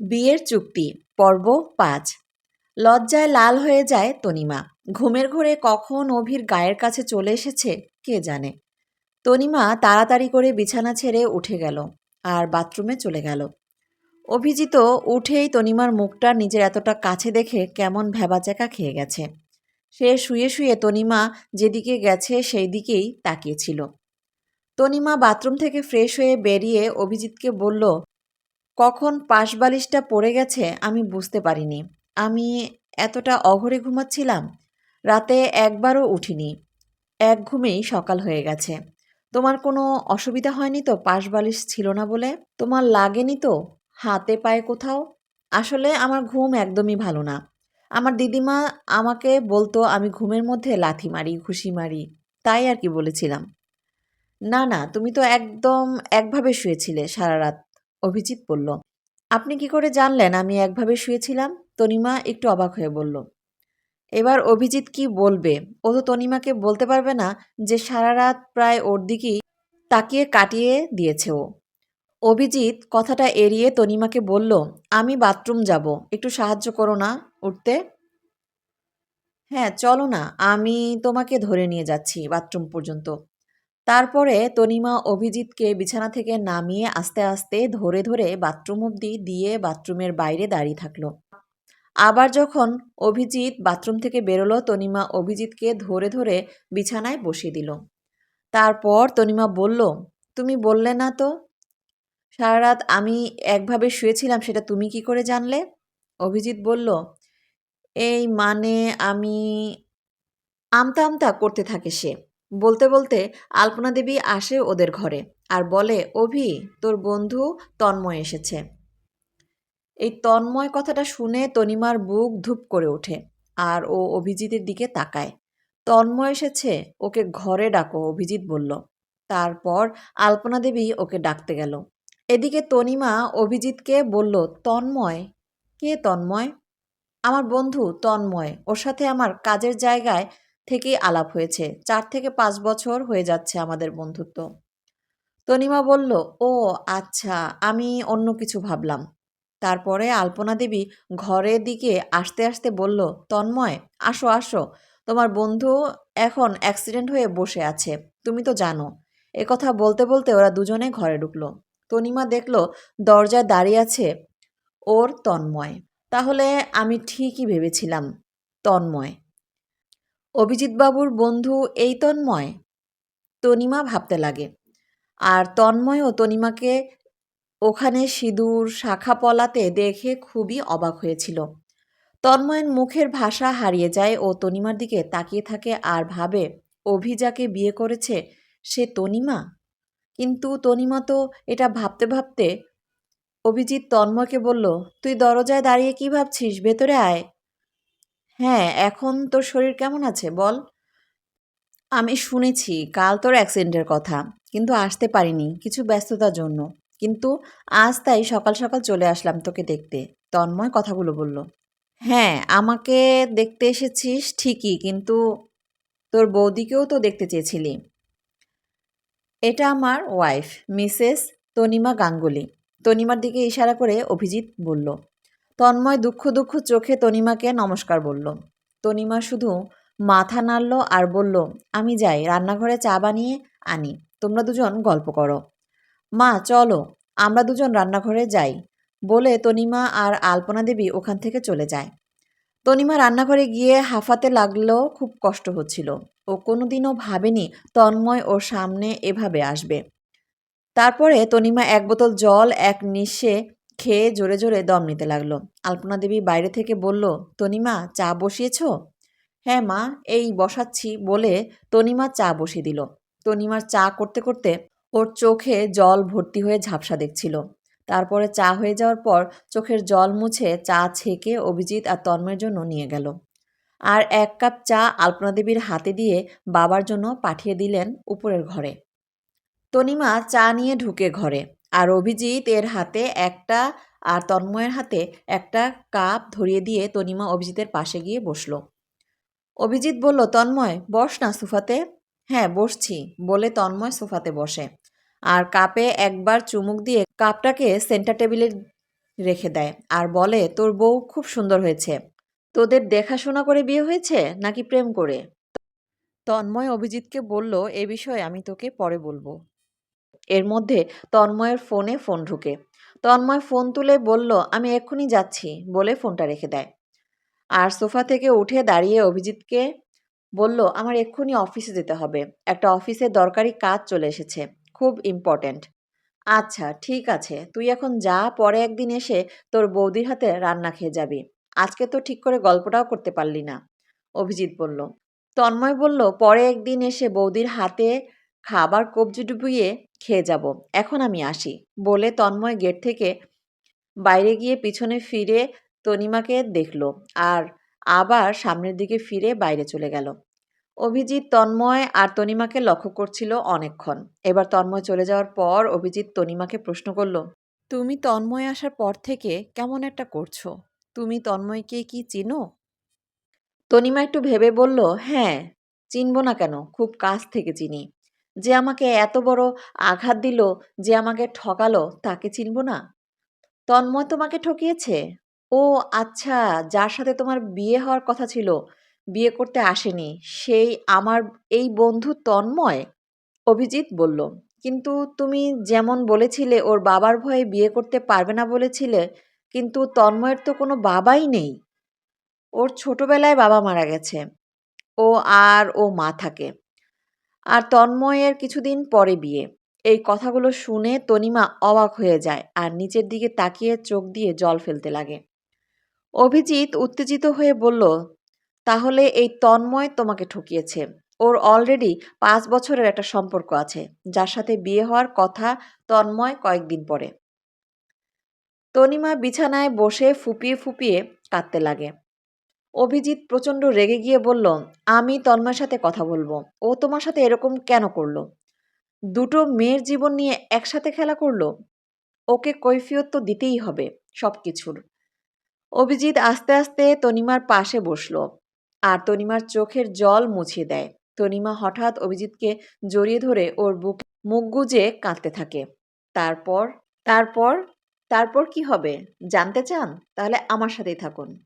বিয়ের চুক্তি, পর্ব পাঁচ। লজ্জায় লাল হয়ে যায় তনিমা। ঘুমের ঘোরে কখন অভির গায়ের কাছে চলে এসেছে, কে জানে? তনিমা তাড়াতাড়ি করে বিছানা ছেড়ে উঠে গেল আর বাথরুমে চলে গেল। অভিজিৎ উঠেই তনিমার মুখটা নিজের এতটা কাছে দেখে কেমন ভ্যাবাচ্যাকা খেয়ে গেছে। সে শুয়ে শুয়ে তনিমা যেদিকে গেছে সেই দিকেই তাকিয়েছিল তনিমা বাথরুম থেকে ফ্রেশ হয়ে বেরিয়ে অভিজিৎকে বলল কখন পাশ বালিশটা পড়ে গেছে আমি বুঝতে পারিনি। আমি এতটা অঘরে ঘুমাচ্ছিলাম। রাতে একবারও উঠিনি। এক ঘুমেই সকাল হয়ে গেছে। তোমার কোনো অসুবিধা হয়নি তো? পাশ বালিশ ছিল না বলে? তোমার লাগেনি তো? হাতে পায়ে কোথাও? আসলে আমার ঘুম একদমই ভালো না। আমার দিদিমা আমাকে বলতো, আমি ঘুমের মধ্যে লাথি মারি, ঘুষি মারি। তাই আর কি বলেছিলাম। না না, তুমি তো একদম একভাবে শুয়েছিলে সারা রাত। অভিজিৎ বলল, আপনি কি করে জানলেন আমি একভাবে শুয়েছিলাম? তনিমা একটু অবাক হয়ে বলল, এবার অভিজিৎ কি বলবে? ও তো তনিমাকে বলতে পারবে না যে সারা রাত প্রায় ওর দিকেই তাকিয়ে কাটিয়ে দিয়েছে ও। অভিজিৎ কথাটা এড়িয়ে তনিমাকে বলল, আমি বাথরুম যাব, একটু সাহায্য করো না উঠতে? হ্যাঁ চলো না, আমি তোমাকে ধরে নিয়ে যাচ্ছি বাথরুম পর্যন্ত। তারপরে তনিমা অভিজিৎকে বিছানা থেকে নামিয়ে আস্তে আস্তে ধরে ধরে বাথরুম অবধি দিয়ে বাথরুমের বাইরে দাঁড়িয়ে থাকল। আবার যখন অভিজিৎ বাথরুম থেকে বেরোলো, তনিমা অভিজিৎকে ধরে ধরে বিছানায় বসিয়ে দিল। তারপর তনিমা বলল, তুমি বললে না তো? সারা রাত আমি একভাবে শুয়েছিলাম, সেটা তুমি কি করে জানলে? অভিজিৎ বলল, এই মানে আমি আমতা আমতা করতে থাকে সে। বলতে বলতে আলপনা দেবী আসে ওদের ঘরে আর বলে, অভি, তোর বন্ধু তন্ময় এসেছে। এই তন্ময় কথাটা শুনে তনিমার বুক ধূপ করে ওঠে আর ও অভিজিতের দিকে তাকায়। তন্ময় এসেছে, ওকে ঘরে ডাকো, অভিজিৎ বলল। তারপর আলপনা দেবী ওকে ডাকতে গেল। এদিকে তনিমা অভিজিৎকে বলল, তন্ময়, কে তন্ময়? আমার বন্ধু তন্ময়, ওর সাথে আমার কাজের জায়গায় থেকেই আলাপ হয়েছে। চার থেকে পাঁচ বছর হয়ে যাচ্ছে আমাদের বন্ধুত্ব। তনিমা বলল, ও আচ্ছা আমি অন্য কিছু ভাবলাম। তারপরে আলপনা দেবী ঘরের দিকে আসতে আসতে বলল, তন্ময়, আসো আসো। তোমার বন্ধু এখন অ্যাক্সিডেন্ট হয়ে বসে আছে, তুমি তো জানো। এ কথা বলতে বলতে ওরা দুজনে ঘরে ঢুকলো। তনিমা দেখল, দরজায় দাঁড়িয়ে আছে ওর তন্ময়। তাহলে আমি ঠিকই ভেবেছিলাম, তন্ময়। অভিজিৎবাবুর বন্ধু এই তন্ময়? তনিমা ভাবতে লাগে। আর তন্ময়ও তনিমাকে ওখানে সিঁদুর, শাখা পলাতে দেখে খুবই অবাক হয়েছিল। তন্ময়ের মুখের ভাষা হারিয়ে যায় ও তনিমার দিকে তাকিয়ে থাকে আর ভাবে অভিজাকে বিয়ে করেছে সে তনিমা? কিন্তু তনিমা তো এটা ভাবতে ভাবতে অভিজিৎ তন্ময়কে বলল, তুই দরজায় দাঁড়িয়ে কি ভাবছিস? ভেতরে আয়। হ্যাঁ এখন তোর শরীর কেমন আছে বল? আমি শুনেছি কাল তোর অ্যাক্সিডেন্টের কথা, কিন্তু আসতে পারিনি কিছু ব্যস্ততার জন্য। কিন্তু আজ তাই সকাল সকাল চলে আসলাম তোকে দেখতে। তন্ময় কথাগুলো বলল হ্যাঁ আমাকে দেখতে এসেছিস ঠিকই, কিন্তু তোর বৌদিকেও তো দেখতে চেয়েছিলি। এটা আমার ওয়াইফ মিসেস তনিমা গাঙ্গুলি। তনিমার দিকে ইশারা করে অভিজিৎ বলল তন্ময় দুঃখ দুঃখ চোখে তনিমাকে নমস্কার বলল। তনিমা শুধু মাথা নাড়ল আর বলল, আমি যাই, রান্নাঘরে চা বানিয়ে আনি, তোমরা দুজন গল্প করো। মা, চলো, আমরা দুজন রান্নাঘরে যাই। বলে তনিমা আর আলপনা দেবী ওখান থেকে চলে যায়। তনিমা রান্নাঘরে গিয়ে হাঁফাতে লাগলেও খুব কষ্ট হচ্ছিল। ও কোনোদিনও ভাবেনি তন্ময় ওর সামনে এভাবে আসবে। তারপরে তনিমা এক বোতল জল, এক নিঃশে খেয়ে জোরে জোরে দম নিতে লাগল। আলপনা দেবী বাইরে থেকে বলল, তনিমা, চা বসিয়েছ? হ্যাঁ মা, এই বসাচ্ছি বলে তনিমা চা বসিয়ে দিল। তনিমার চা করতে করতে ওর চোখে জল ভর্তি হয়ে ঝাপসা দেখছিল। তারপরে চা হয়ে যাওয়ার পর চোখের জল মুছে চা ছেঁকে অভিজিৎ আর তন্ময়ের জন্য নিয়ে গেল। আর এক কাপ চা আলপনা দেবীর হাতে দিয়ে বাবার জন্য পাঠিয়ে দিলেন উপরের ঘরে। তনিমা চা নিয়ে ঢুকে ঘরে। আর অভিজিৎ এর হাতে একটা আর তন্ময়ের হাতে একটা কাপ ধরিয়ে দিয়ে তনিমা অভিজিতের পাশে গিয়ে বসল। অভিজিৎ বলল, তন্ময়, বস না সোফাতে? হ্যাঁ বসছি, বলে তন্ময় সোফাতে বসে। আর কাপে একবার চুমুক দিয়ে কাপটাকে সেন্টার টেবিলে রেখে দেয় আর বলে, তোর বউ খুব সুন্দর হয়েছে। তোদের দেখাশোনা করে বিয়ে হয়েছে নাকি প্রেম করে? তন্ময় অভিজিৎকে বলল, এ বিষয়ে আমি তোকে পরে বলব। এর মধ্যে তন্ময়ের ফোনে ফোন ঢুকে। তন্ময় ফোন তুলে বলল, আমি এক্ষুনি যাচ্ছি। বলে ফোনটা রেখে দেয়। আর সোফা থেকে উঠে দাঁড়িয়ে অভিজিৎকে বলল, আমার এক্ষুনি অফিসে যেতে হবে। একটা অফিসে দরকারি কাজ চলে এসেছে। খুব ইম্পর্ট্যান্ট। আচ্ছা ঠিক আছে। তুই এখন যা, পরে একদিন এসে তোর বৌদির হাতে রান্না খেয়ে যাবি। আজকে তো ঠিক করে গল্পটাও করতে পারলি না। অভিজিৎ বলল। তন্ময় বলল, পরে একদিন এসে বৌদির হাতে খাবার কবজি ডুবিয়ে খেয়ে যাব, এখন আমি আসি, বলে তন্ময় গেট থেকে বাইরে গিয়ে পিছনে ফিরে তনিমাকে দেখল আর আবার সামনের দিকে ফিরে বাইরে চলে গেল। অভিজিৎ, তন্ময় আর তনিমাকে লক্ষ্য করছিল অনেকক্ষণ। এবার তন্ময় চলে যাওয়ার পর অভিজিৎ তনিমাকে প্রশ্ন করল, তুমি তন্ময় আসার পর থেকে কেমন একটা করছ? তুমি তন্ময়কে কি চিনো? তনিমা একটু ভেবে বলল হ্যাঁ চিনব না কেন, খুব কাছ থেকে চিনি। যে আমাকে এত বড় আঘাত দিল যে আমাকে ঠকালো, তাকে চিনব না? তন্ময় তোমাকে ঠকিয়েছে? ও আচ্ছা যার সাথে তোমার বিয়ে হওয়ার কথা ছিল, বিয়ে করতে আসেনি, সেই আমার, এই বন্ধু তন্ময়? অভিজিৎ বলল, কিন্তু তুমি যেমন বলেছিলে, ওর বাবার ভয়ে বিয়ে করতে পারবে না বলেছিলে, কিন্তু তন্ময়ের তো কোনো বাবাই নেই। ওর ছোটবেলায় বাবা মারা গেছে। ও আর ও মা থাকে। আর তন্ময়ের কিছুদিন পরে বিয়ে। এই কথাগুলো শুনে তনিমা অবাক হয়ে যায় আর নিচের দিকে তাকিয়ে চোখ দিয়ে জল ফেলতে লাগে। অভিজিৎ উত্তেজিত হয়ে বলল, তাহলে এই তন্ময় তোমাকে ঠকিয়েছে। ওর অলরেডি পাঁচ বছরের একটা সম্পর্ক আছে, যার সাথে বিয়ে হওয়ার কথা তন্ময় কয়েকদিন পরে। তনিমা বিছানায় বসে ফুপিয়ে ফুপিয়ে কাঁদতে লাগে। অভিজিৎ প্রচণ্ড রেগে গিয়ে বলল, আমি তন্ময়ের সাথে কথা বলব। ও তোমার সাথে এরকম কেন করল? দুটো মেয়ের জীবন নিয়ে একসাথে খেলা করল? ওকে কৈফিয়ত তো দিতেই হবে সব কিছুর অভিজিৎ আস্তে আস্তে তনিমার পাশে বসল আর তনিমার চোখের জল মুছিয়ে দেয়। তনিমা হঠাৎ অভিজিৎকে জড়িয়ে ধরে ওর বুক, মুখ গুজে কাঁদতে থাকে। তারপর? তারপর? তারপর কি হবে? জানতে চান? তাহলে আমার সাথেই থাকুন।